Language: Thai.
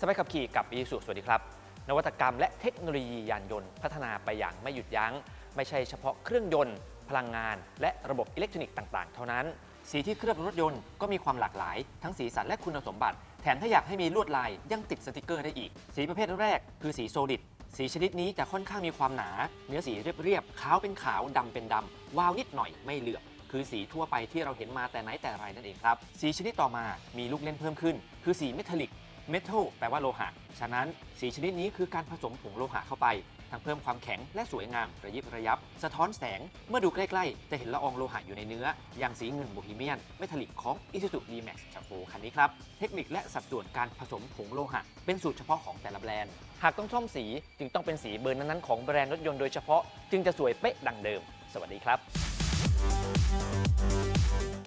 สบายขับขี่กับ i s u สวัสดีครับ นวัตกรรมและเทคโนโลยียานยนต์ พัฒนาไปอย่างไม่หยุดยัง้ง ไม่ใช่เฉพาะเครื่องยนต์ พลังงาน และระบบอิเล็กทรอนิกส์ต่างๆ เท่านั้น สีที่เคลือบรถยนต์ก็มีความหลากหลาย ทั้งสีสันและคุณสมบัติ แถมถ้าอยากให้มีลวดลายยังติดสติกเกอร์ได้อีก สีประเภทแรกคือสีโซลิดสีชนิดนี้จะค่อนข้างมีความหนา เนื้อสีเรียบๆขาวเป็นขาวดำเป็นดำวาวนิดหน่อยไม่เหลือบคือสีทั่วไปที่เราเห็นมาแต่ไหนแต่ไรนั่นเองครับ สีชนิดต่อมามีลูกเล่นเพิ่มขึ้น คือสีเมทัลลิก เมทัลแปลว่าโลหะ ฉะนั้นสีชนิดนี้คือการผสมผงโลหะเข้าไปทั้งเพิ่มความแข็งและสวยงามระยิบระยับ สะท้อนแสง เมื่อดูใกล้ๆ จะเห็นละอองโลหะอยู่ในเนื้อ อย่างสีเงินโบฮีเมียนเมทัลลิกของ Isuzu D-Max ชาโฟคันนี้ครับ เทคนิคและสัดส่วนการผสมผงโลหะ เป็นสูตรเฉพาะของแต่ละแบรนด์ หากต้องซ่อมสีจึงต้องเป็นสีเบอร์นั้นๆของแบรนด์รถยนต์โดยเฉพาะ จึงจะสวยเป๊ะดังเดิม สวัสดีครับ